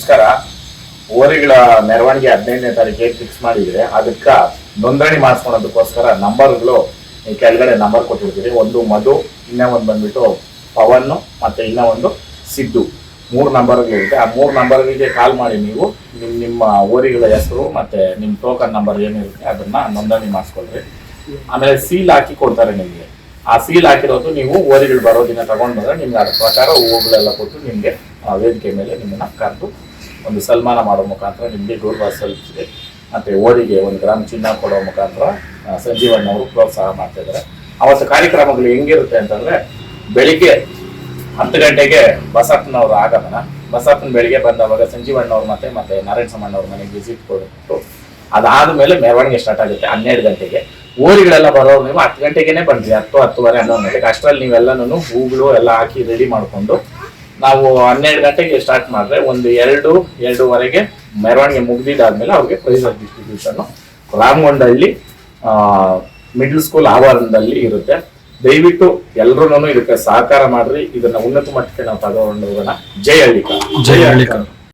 ನಮಸ್ಕಾರ. ಓರಿಗಳ ಮೆರವಣಿಗೆ ಹದಿನೈದನೇ ತಾರೀಕಿಗೆ ಫಿಕ್ಸ್ ಮಾಡಿದ್ರೆ ಅದಕ್ಕೆ ನೋಂದಣಿ ಮಾಡಿಸ್ಕೊಳೋದಕ್ಕೋಸ್ಕರ ನಂಬರ್ಗಳು ಕೆಳಗಡೆ ನಂಬರ್ ಕೊಟ್ಟಿರ್ತೀವಿ ಒಂದು ಮಧು, ಇನ್ನೂ ಒಂದು ಬಂದ್ಬಿಟ್ಟು ಪವನ್ ಮತ್ತೆ ಇನ್ನೂ ಒಂದು ಸಿದ್ದು. ಮೂರು ನಂಬರ್ಗಳಿರುತ್ತೆ ಆ ಮೂರು ನಂಬರ್ಗಳಿಗೆ ಕಾಲ್ ಮಾಡಿ ನೀವು ನಿಮ್ಮ ನಿಮ್ಮ ಓರಿಗಳ ಹೆಸರು ಮತ್ತೆ ನಿಮ್ಮ ಟೋಕನ್ ನಂಬರ್ ಏನಿರುತ್ತೆ ಅದನ್ನ ನೋಂದಣಿ ಮಾಡಿಸ್ಕೊಳ್ರಿ. ಆಮೇಲೆ ಸೀಲ್ ಹಾಕಿ ಕೊಡ್ತಾರೆ ನಿಮಗೆ. ಆ ಸೀಲ್ ಹಾಕಿರೋದು ನೀವು ಓರಿಗಳು ಬರೋ ದಿನ ತಗೊಂಡ್ ಬಂದ್ರೆ ನಿಮ್ಗೆ ಅದ್ರ ಪ್ರಕಾರ ಹೂವುಗಳೆಲ್ಲ ಕೊಟ್ಟು ನಿಮ್ಗೆ ವೇದಿಕೆ ಮೇಲೆ ನಿಮ್ಮನ್ನ ಕರೆದು ಒಂದು ಸನ್ಮಾನ ಮಾಡೋ ಮುಖಾಂತರ ನಿಮಗೆ ಗೌರವ ಸಲ್ಲಿಸಿದೆ. ಮತ್ತು ಓಡಿಗೆ ಒಂದು ಗ್ರಾಮ್ ಚಿನ್ನ ಕೊಡೋ ಮುಖಾಂತರ ಸಂಜೀವಣ್ಣ ಅವರು ಪ್ರೋತ್ಸಾಹ ಮಾಡ್ತಾ ಇದ್ದಾರೆ. ಅವತ್ತು ಕಾರ್ಯಕ್ರಮಗಳು ಹೆಂಗಿರುತ್ತೆ ಅಂತಂದರೆ ಬೆಳಿಗ್ಗೆ ಹತ್ತು ಗಂಟೆಗೆ ಬಸಪ್ಪನವ್ರ ಆಗಮನ. ಬಸಪ್ಪನ ಬೆಳಿಗ್ಗೆ ಬಂದವಾಗ ಸಂಜೀವಣ್ಣವ್ರ ಮತ್ತೆ ಮತ್ತೆ ನಾರಾಯಣ ಸಮ್ಮಣ್ಣವ್ರ ಮನೆಗೆ ವಿಸಿಟ್ ಅದಾದ ಮೇಲೆ ಮೆರವಣಿಗೆ ಸ್ಟಾರ್ಟ್ ಆಗುತ್ತೆ ಹನ್ನೆರಡು ಗಂಟೆಗೆ. ಊರಿಗಳೆಲ್ಲ ಬರೋರು ನೀವು ಹತ್ತು ಗಂಟೆಗೆನೆ ಬಂದ್ರಿ ಹತ್ತು ಹತ್ತುವರೆ ಹನ್ನೊಂದು ಗಂಟೆಗೆ. ಅಷ್ಟರಲ್ಲಿ ನೀವೆಲ್ಲನೂ ಹೂಗಳು ಎಲ್ಲ ಹಾಕಿ ರೆಡಿ ಮಾಡಿಕೊಂಡು ನಾವು ಹನ್ನೆರಡು ಗಂಟೆಗೆ ಸ್ಟಾರ್ಟ್ ಮಾಡಿದ್ರೆ ಒಂದು ಎರಡು, ಎರಡೂವರೆಗೆ ಮೆರವಣಿಗೆ ಮುಗಿದಿದ್ದಾದ್ಮೇಲೆ ಅವ್ರಿಗೆ prize distribution Ramagondanahalli middle school ಆವರಣದಲ್ಲಿ ಇರುತ್ತೆ. ದಯವಿಟ್ಟು ಎಲ್ರೂ ಇದಕ್ಕೆ ಸಹಕಾರ ಮಾಡ್ರಿ. ಇದನ್ನ ಉನ್ನತ ಮಟ್ಟಕ್ಕೆ ನಾವು ತಗೊಂಡು ಹೋಗೋಣ. ಜೈ ಹಳ್ಳಿಕ ಜೈ ಹಳ್ಳಿಕರ್.